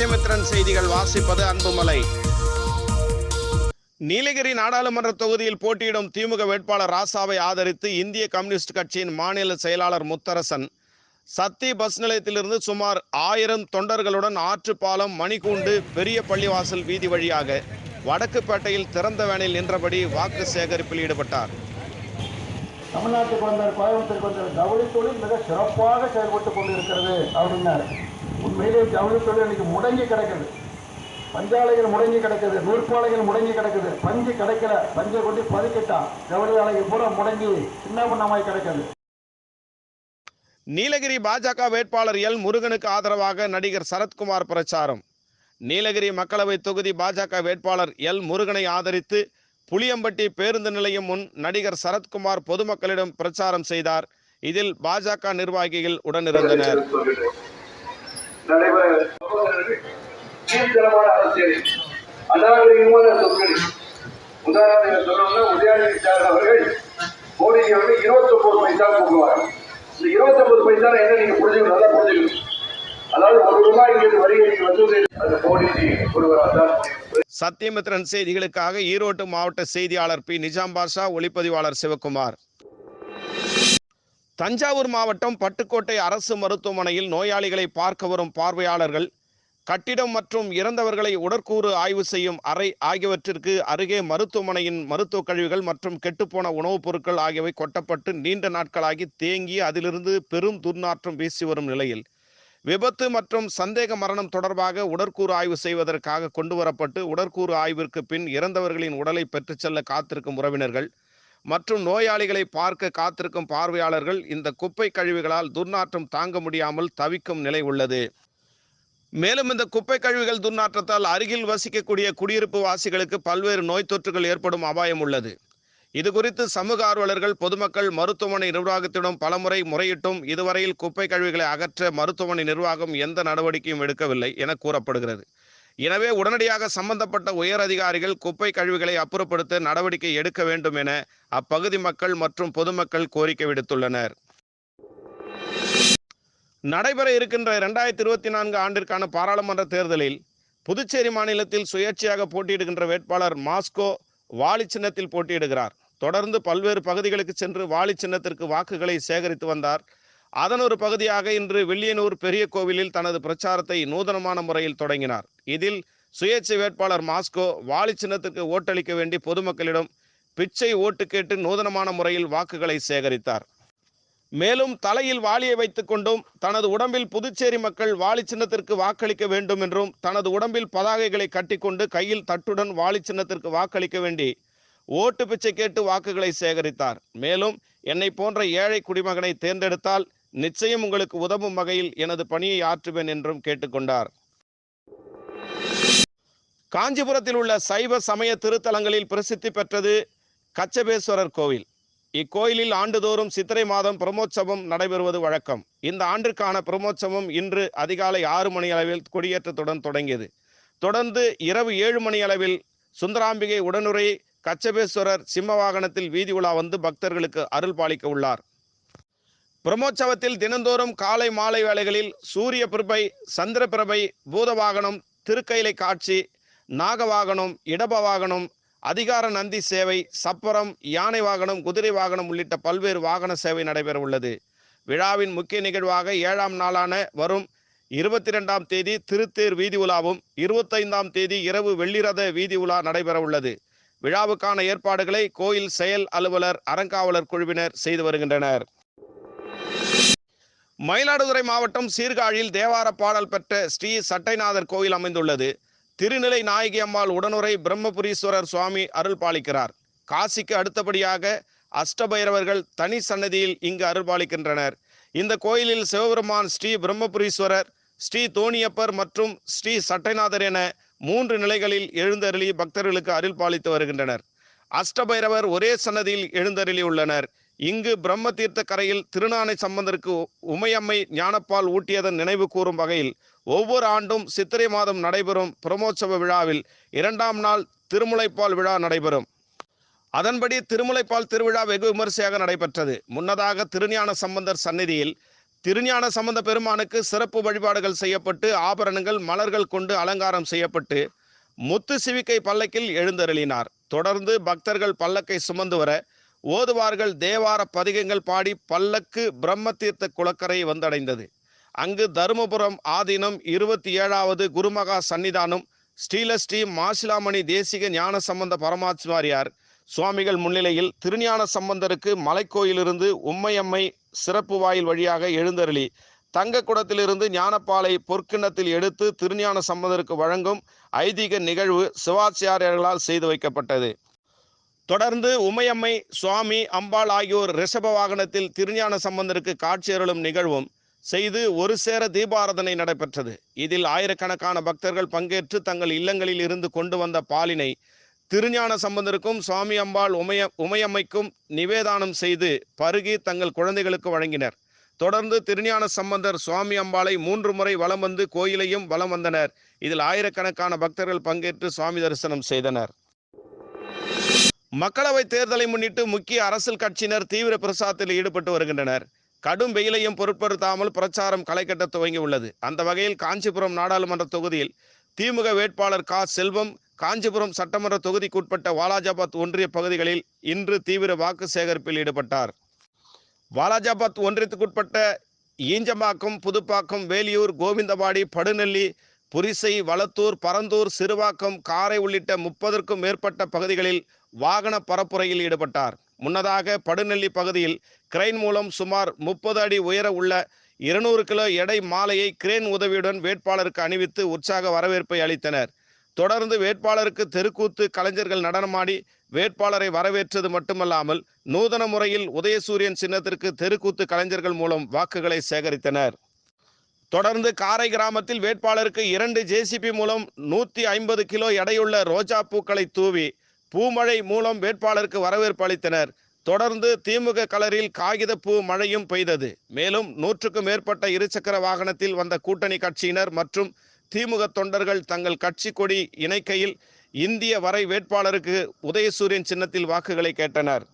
சத்தியமித்ரன் செய்திகள் வாசிப்பது அன்புமலை. நீலகிரி நாடாளுமன்ற தொகுதியில் போட்டியிடும் திமுக வேட்பாளர் ராசாவை ஆதரித்து இந்திய கம்யூனிஸ்ட் கட்சியின் மாநில செயலாளர் முத்தரசன். சத்தி பஸ் நிலையத்திலிருந்து சுமார் ஆயிரம் தொண்டர்களுடன் ஆற்றுப்பாலம் மணிக்கூண்டு பெரிய பள்ளிவாசல் வீதி வழியாக வடக்குப்பேட்டையில் திறந்த வேனில் நின்றபடி வாக்கு சேகரிப்பில் ஈடுபட்டார். தமிழ்நாட்டுக்கு வந்தார் கோயம்புத்தூருக்கு வந்தார் மிக சிறப்பாக செயல்பட்டு கொண்டிருக்கிறது அப்படின்னாரு. உண்மையிலே ஜவுளி தொழில் இன்னைக்கு முடங்கி கிடக்குது. பஞ்சாலைகள் முடங்கி கிடக்குது நூற்பாலைகள் முடங்கி கிடக்குது. பஞ்சு கிடைக்கல பஞ்சை கொண்டு பதுக்கிட்டான். ஜவுளி ஆலைகள் பூரா முடங்கி சின்ன பண்ணமாய் கிடக்குது. நீலகிரி பாஜக வேட்பாளர் எல். முருகனுக்கு ஆதரவாக நடிகர் சரத்குமார் பிரச்சாரம். நீலகிரி மக்களவை தொகுதி பாஜக வேட்பாளர் எல். முருகனை ஆதரித்து புளியம்பட்டி பேருந்து நிலையம் முன் நடிகர் சரத்குமார் பொதுமக்களிடம் பிரச்சாரம் செய்தார். இதில் பாஜக நிர்வாகிகள் உடனிருந்தனர். நடைபெற அரசியல். அநாகரிகமான சொற்கள். உதாரணத்துக்கு சொல்லணும்னா ஸ்டாலின் அவர்கள் மோடிஜி இருபத்தி ஒன்பது பைசா கொடுக்குவாங்க இந்த இருபத்தி ஒன்பது பைசா என்ன நீங்க புரிஞ்சுக்கணும்? நல்லா புரிஞ்சுக்கணும். அதாவது ஒரு ரூபாய் அது மோடிஜி ஒருவர் தான் சத்தியமித்ரன் செய்திகளுக்காக ஈரோடு மாவட்ட செய்தியாளர் பி. நிஜாம் பாஷா ஒளிப்பதிவாளர் சிவகுமார். தஞ்சாவூர் மாவட்டம் பட்டுக்கோட்டை அரசு மருத்துவமனையில் நோயாளிகளை பார்க்க வரும் பார்வையாளர்கள் கட்டிடம் மற்றும் இறந்தவர்களை உடற்கூறு ஆய்வு செய்யும் அறை ஆகியவற்றிற்கு அருகே மருத்துவமனையின் மருத்துவக் கழிவுகள் மற்றும் கெட்டுப்போன உணவுப் பொருட்கள் ஆகியவை கொட்டப்பட்டு நீண்ட நாட்களாகி தேங்கி அதிலிருந்து பெரும் துர்நாற்றம் வீசி வரும் நிலையில். விபத்து மற்றும் சந்தேக மரணம் தொடர்பாக உடற்கூறு ஆய்வு செய்வதற்காக கொண்டு வரப்பட்டு உடற்கூறு ஆய்விற்கு பின் இறந்தவர்களின் உடலை பெற்றுச் செல்ல காத்திருக்கும் உறவினர்கள் மற்றும் நோயாளிகளை பார்க்க காத்திருக்கும் பார்வையாளர்கள் இந்த குப்பை கழிவுகளால் துர்நாற்றம் தாங்க முடியாமல் தவிக்கும் நிலை உள்ளது. மேலும் இந்த குப்பை கழிவுகள் துர்நாற்றத்தால் அருகில் வசிக்கக்கூடிய குடியிருப்பு வாசிகளுக்கு பல்வேறு நோய் தொற்றுகள் ஏற்படும் அபாயம் உள்ளது. இது குறித்து சமூக ஆர்வலர்கள் பொதுமக்கள் மருத்துவமனை நிர்வாகத்திடம் பலமுறை முறையிட்டும் இதுவரையில் குப்பை கழிவுகளை அகற்ற மருத்துவமனை நிர்வாகம் எந்த நடவடிக்கையும் எடுக்கவில்லை என கூறப்படுகிறது. எனவே உடனடியாக சம்பந்தப்பட்ட உயர் அதிகாரிகள் குப்பை கழிவுகளை அப்புறப்படுத்த நடவடிக்கை எடுக்க வேண்டும் என அப்பகுதி மக்கள் மற்றும் பொதுமக்கள் கோரிக்கை விடுத்துள்ளனர். நடைபெற இருக்கின்ற இரண்டாயிரத்தி இருபத்தி நான்கு ஆண்டிற்கான பாராளுமன்ற தேர்தலில் புதுச்சேரி மாநிலத்தில் சுயேட்சையாக போட்டியிடுகின்ற வேட்பாளர் மாஸ்கோ வாலி சின்னத்தில் போட்டியிடுகிறார். தொடர்ந்து பல்வேறு பகுதிகளுக்கு சென்று வாலி சின்னத்திற்கு வாக்குகளை சேகரித்து வந்தார். அதன் ஒரு பகுதியாக இன்று வில்லியனூர் பெரிய கோவிலில் தனது பிரச்சாரத்தை நூதனமான முறையில் தொடங்கினார். இதில் சுயேட்சை வேட்பாளர் மாஸ்கோ வாலி சின்னத்திற்கு ஓட்டளிக்க வேண்டி பொதுமக்களிடம் பிச்சை ஓட்டு கேட்டு நூதனமான முறையில் வாக்குகளை சேகரித்தார். மேலும் தலையில் வாளியை வைத்துக் கொண்டும் தனது உடம்பில் புதுச்சேரி மக்கள் வாளி சின்னத்திற்கு வாக்களிக்க வேண்டும் என்றும் தனது உடம்பில் பதாகைகளை கட்டிக்கொண்டு கையில் தட்டுடன் வாலிச்சின்னத்திற்கு வாக்களிக்க வேண்டி ஓட்டு பிச்சை கேட்டு வாக்குகளை சேகரித்தார். மேலும் என்னை போன்ற ஏழை குடிமகனை தேர்ந்தெடுத்தால் நிச்சயம் உங்களுக்கு உதவும் வகையில் எனது பணியை ஆற்றுவேன் என்றும் கேட்டுக்கொண்டார். காஞ்சிபுரத்தில் உள்ள சைவ சமய திருத்தலங்களில் பிரசித்தி பெற்றது கச்சபேஸ்வரர் கோவில். இக்கோயிலில் ஆண்டுதோறும் சித்திரை மாதம் பிரமோற்சவம் நடைபெறுவது வழக்கம். இந்த ஆண்டிற்கான பிரமோற்சவம் இன்று அதிகாலை ஆறு மணி அளவில் கொடியேற்றத்துடன் தொடங்கியது. தொடர்ந்து இரவு ஏழு மணி அளவில் சுந்தராம்பிகை உடனுரை கச்சபேஸ்வரர் சிம்ம வாகனத்தில் வீதி உலா வந்து பக்தர்களுக்கு அருள் பாலிக்க உள்ளார். பிரமோற்சவத்தில் தினந்தோறும் காலை மாலை வேளைகளில் சூரிய பிரபை சந்திர பிரபை பூத வாகனம் திருக்கைலை காட்சி நாக வாகனம் இடப வாகனம் அதிகார நந்தி சேவை சப்பரம் யானை வாகனம் குதிரை வாகனம் உள்ளிட்ட பல்வேறு வாகன சேவை நடைபெற உள்ளது. விழாவின் முக்கிய நிகழ்வாக ஏழாம் நாளான வரும் இருபத்தி ரெண்டாம் தேதி திருத்தேர் வீதி உலாவும் இருபத்தைந்தாம் தேதி இரவு வெள்ளிரத வீதி உலா நடைபெற உள்ளது. விழாவுக்கான ஏற்பாடுகளை கோயில் செயல் அலுவலர் அறங்காவலர் குழுவினர் செய்து வருகின்றனர். மயிலாடுதுறை மாவட்டம் சீர்காழியில் தேவார பாடல் பெற்ற ஸ்ரீ சட்டைநாதர் கோயில் அமைந்துள்ளது. திருநிலை நாயகி அம்மாள் உடனுரை பிரம்மபுரீஸ்வரர் சுவாமி அருள் பாலிக்கிறார். காசிக்கு அடுத்தபடியாக அஷ்டபைரவர்கள் தனி சன்னதியில் இங்கு அருள்பாலிக்கின்றனர் இந்த கோயிலில் சிவபெருமான் ஸ்ரீ பிரம்மபுரீஸ்வரர் ஸ்ரீ தோணியப்பர் மற்றும் ஸ்ரீ சட்டைநாதர் என மூன்று நிலைகளில் எழுந்தருளி பக்தர்களுக்கு அருள் பாலித்து வருகின்றனர். அஷ்டபைரவர் ஒரே சன்னதியில் எழுந்தருளி உள்ளனர் இங்கு பிரம்ம தீர்த்த கரையில் திருநானை சம்பந்தருக்கு உமையம்மை ஞானப்பால் ஊட்டியதன் நினைவு கூறும் வகையில் ஒவ்வொரு ஆண்டும் சித்திரை மாதம் நடைபெறும் பிரமோற்சவ விழாவில் இரண்டாம் நாள் திருமுலைப்பால் விழா நடைபெறும். அதன்படி திருமுலைப்பால் திருவிழா வெகு விமரிசையாக நடைபெற்றது. முன்னதாக திருஞான சம்பந்தர் சந்நிதியில் திருஞான சம்பந்த பெருமானுக்கு சிறப்பு வழிபாடுகள் செய்யப்பட்டு ஆபரணங்கள் மலர்கள் கொண்டு அலங்காரம் செய்யப்பட்டு முத்து சிவிக்கை பல்லக்கில் எழுந்தருளினார். தொடர்ந்து பக்தர்கள் பல்லக்கை சுமந்து வர ஓதுவார்கள் தேவார பதிகங்கள் பாடி பல்லக்கு பிரம்மதீர்த்த குளக்கரை வந்தடைந்தது. அங்கு தருமபுரம் ஆதீனம் இருபத்தி ஏழாவது குருமகா சன்னிதானம் ஸ்ரீலஸ்ரீ மாசிலாமணி தேசிக ஞான சம்பந்த பரமாச்சாரியார் சுவாமிகள் முன்னிலையில் திருஞான சம்பந்தருக்கு மலைக்கோயிலிருந்து உம்மையம்மை சிறப்பு வாயில் வழியாக எழுந்தருளி தங்க குடத்திலிருந்து ஞானப்பாலை பொற்கிண்ணத்தில் எடுத்து திருஞான சம்பந்தருக்கு வழங்கும் ஐதீக நிகழ்வு சிவாச்சாரியர்களால் செய்து வைக்கப்பட்டது. தொடர்ந்து உமையம்மை சுவாமி அம்பாள் ஆகியோர் ரிஷப வாகனத்தில் திருஞான சம்பந்தருக்கு காட்சியருளும் நிகழ்வும் செய்து ஒரு சேர தீபாராதனை நடைபெற்றது. இதில் ஆயிரக்கணக்கான பக்தர்கள் பங்கேற்று தங்கள் இல்லங்களில் இருந்து கொண்டு வந்த பாலினை திருஞான சம்பந்தருக்கும் சுவாமி அம்பாள் உமைய உமையம்மைக்கும் நிவேதானம் செய்து பருகி தங்கள் குழந்தைகளுக்கு வழங்கினர். தொடர்ந்து திருஞான சம்பந்தர் சுவாமி அம்பாளை மூன்று முறை வலம் வந்து கோயிலையும் வலம் வந்தனர். இதில் ஆயிரக்கணக்கான பக்தர்கள் பங்கேற்று சுவாமி தரிசனம் செய்தனர். மக்களவைத் தேர்தலை முன்னிட்டு முக்கிய அரசியல் கட்சியினர் தீவிர பிரசாரத்தில் ஈடுபட்டு வருகின்றனர். கடும் வெயிலையும் பொருட்படுத்தாமல் பிரச்சாரம் களைக்கட்ட துவங்கி உள்ளது. அந்த வகையில் காஞ்சிபுரம் நாடாளுமன்ற தொகுதியில் திமுக வேட்பாளர் கா. செல்வம் காஞ்சிபுரம் சட்டமன்ற தொகுதிக்குட்பட்ட வாலாஜாபாத் ஒன்றிய பகுதிகளில் இன்று தீவிர வாக்கு சேகரிப்பில் ஈடுபட்டார். வாலாஜாபாத் ஒன்றியத்துக்குட்பட்ட ஈஞ்சமாக்கம் புதுப்பாக்கம் வேலியூர் கோவிந்தவாடி படுநெல்லி புரிசை வளத்தூர் பரந்தூர் சிறுவாக்கம் காரை உள்ளிட்ட முப்பதற்கும் மேற்பட்ட பகுதிகளில் வாகன பரப்புரையில் ஈடுபட்டார். முன்னதாக படுநெல்லி பகுதியில் கிரைன் மூலம் சுமார் முப்பது அடி உயர உள்ள இருநூறு கிலோ எடை மாலையை கிரேன் உதவியுடன் வேட்பாளருக்கு அணிவித்து உற்சாக வரவேற்பை அளித்தனர். தொடர்ந்து வேட்பாளருக்கு தெருக்கூத்து கலைஞர்கள் நடனமாடி வேட்பாளரை வரவேற்றது மட்டுமல்லாமல் நூதன முறையில் உதயசூரியன் சின்னத்திற்கு தெருக்கூத்து கலைஞர்கள் மூலம் வாக்குகளை சேகரித்தனர். தொடர்ந்து காரை கிராமத்தில் வேட்பாளருக்கு இரண்டு ஜேசிபி மூலம் நூற்றி ஐம்பது கிலோ எடையுள்ள ரோஜா பூக்களை தூவி பூமழை மூலம் வேட்பாளருக்கு வரவேற்பு அளித்தனர். தொடர்ந்து திமுக கலரில் காகித பூ மழையும் பெய்தது. மேலும் நூற்றுக்கும் மேற்பட்ட இருசக்கர வாகனத்தில் வந்த கூட்டணி கட்சியினர் மற்றும் திமுக தொண்டர்கள் தங்கள் கட்சி கொடி இணைக்கையில் இந்திய வரை வேட்பாளருக்கு உதயசூரியன் சின்னத்தில் வாக்குகளை கேட்டனர்.